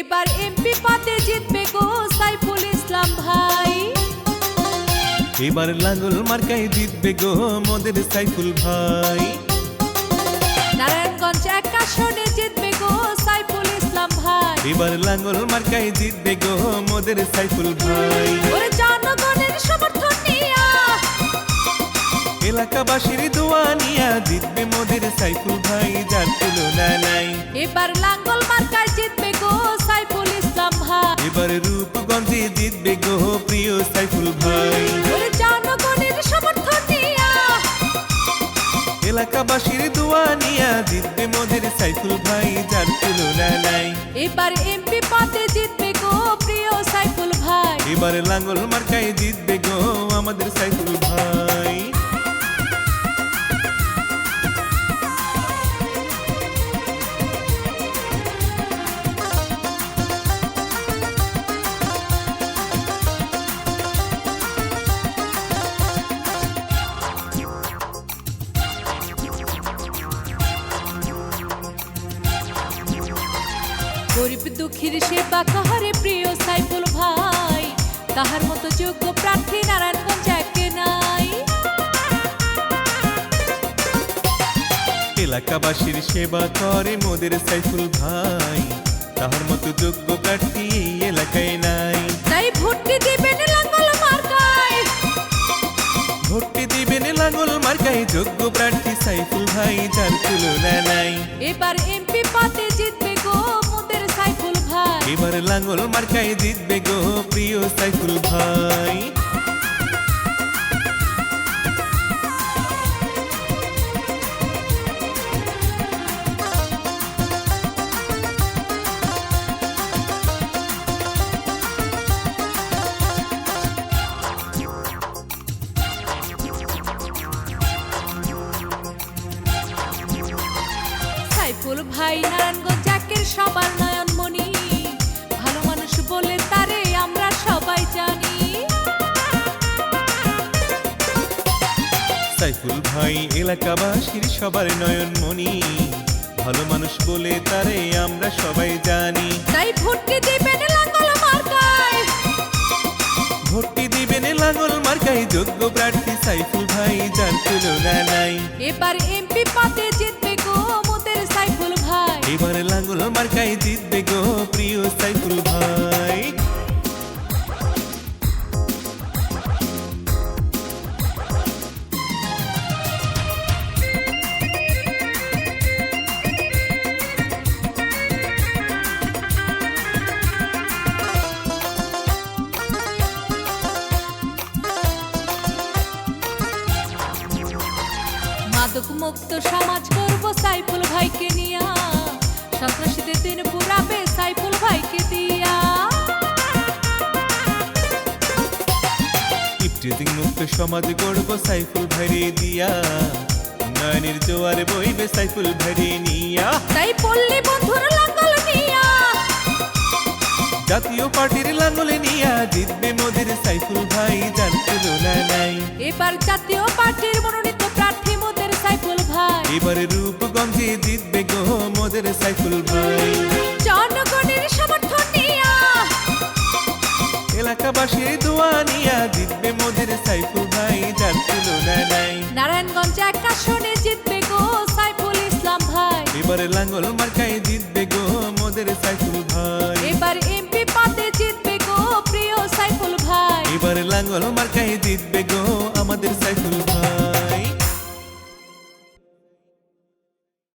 এবার এমপি পদে জিতবে গো সাইফুল ইসলাম ভাই। এবার লাঙ্গল মার্কায় জিতবে গো মোদের সাইফুল ভাই। নারায়ণগঞ্জ এক আসনে জিতবে গো সাইফুল ইসলাম ভাই। এবার লাঙ্গল মার্কায় জিতবে গো মোদের সাইফুল ভাই। ওরে জনগণের সমর্থন নিয়া। এলাকাবাসীর দোয়া নিয়া জিতবে মোদের সাইফুল ভাই যার তুলনা নাই। এবার লাঙ্গল মার্কায় এবার রূপগঞ্জে জিতবে গো প্রিয় সাইফুল ভাই। এলাকাবাসীর দোয়া নিয়া জিতবে মোদের সাইফুল ভাই যার তুলনা নাই। এবার এমপি পাতে জিতবে গো প্রিয় সাইফুল ভাই। এবার লাঙ্গল মার্কায় জিতবে গো আমাদের সাইফুল গরিব দুঃখীর সেবা কাহারে প্রিয় সাইফুল ভাই? তাহার মতো যোগ্য প্রার্থী নারায়ণগঞ্জ একে নাই। এলাকাবাসীর সেবা করে মোদের সাইফুল ভাই। তাহার মতো যোগ্য প্রার্থী এই এলাকায় নাই। তাই ভোটটি দিবেন লাঙ্গল মার্কায়। ভোটটি দিবেন লাঙ্গল মার্কায় যোগ্য প্রার্থী সাইফুল ভাই যার তুলনা নাই। এবার এমপি পদে এবার লাঙ্গল মার্কায় জিতবে গো প্রিয় সাইফুল ভাই। ভাই নারায়ণগঞ্জ একের সবার নয়নমণি। সাইফুল ভাই এলাকাবাসীর সবার নয়ন মনি ভালো মানুষ বলে তারে আমরা সবাই জানি। তাই ভোটটি দিবেন লাঙ্গল মার্কায়। ভোটটি দিবেন লাঙ্গল মার্কায় যোগ্য প্রার্থী সাইফুল ভাই যার তুলনা নাই। এবার এমপি পদে জিতবে গো মোদের সাইফুল ভাই। এবার লাঙ্গল মার্কায় জিতবে গো প্রিয় সাইফুল ভাই। মাদক মুক্ত সমাজ করব সাইফুল ভাইকে নিয়া। সন্ত্রাসীদের দিন পুরাবে সাইফুল ভাইকে দিয়া। ইফটিজিং মুক্ত সমাজ গড়ব সাইফুল ভাইরে দিয়া। নয়নের জোয়ারে বইবে সাইফুল ভাইরে নিয়া। তাই পল্লী বন্ধুর লাঙ্গল নিয়া। জাতীয় পার্টির লাঙ্গলে নিয়া জিতবে মোদের সাইফুল ভাই যার তুলনা নাই। এবার জাতীয় পার্টির মনোনীত এবারে রূপগঞ্জে জিতবে গো মোদের সাইফুল ভাই। জনগণের সমর্থন নিয়া। এলাকাবাসীর দোয়া নিয়া জিতবে মোদের সাইফুল ভাই যার তুলনা নাই। নারায়ণগঞ্জ এক আসনে জিতবে গো সাইফুল ইসলাম ভাই। এবারে লাঙ্গল মার্কায় জিতবে গো মোদের সাইফুল ভাই। এবার এমপি পদে জিতবে গো প্রিয় সাইফুল ভাই। এবারে লাঙ্গল মার্কায় জিতবে গো আমাদের সাইফুল ভাই।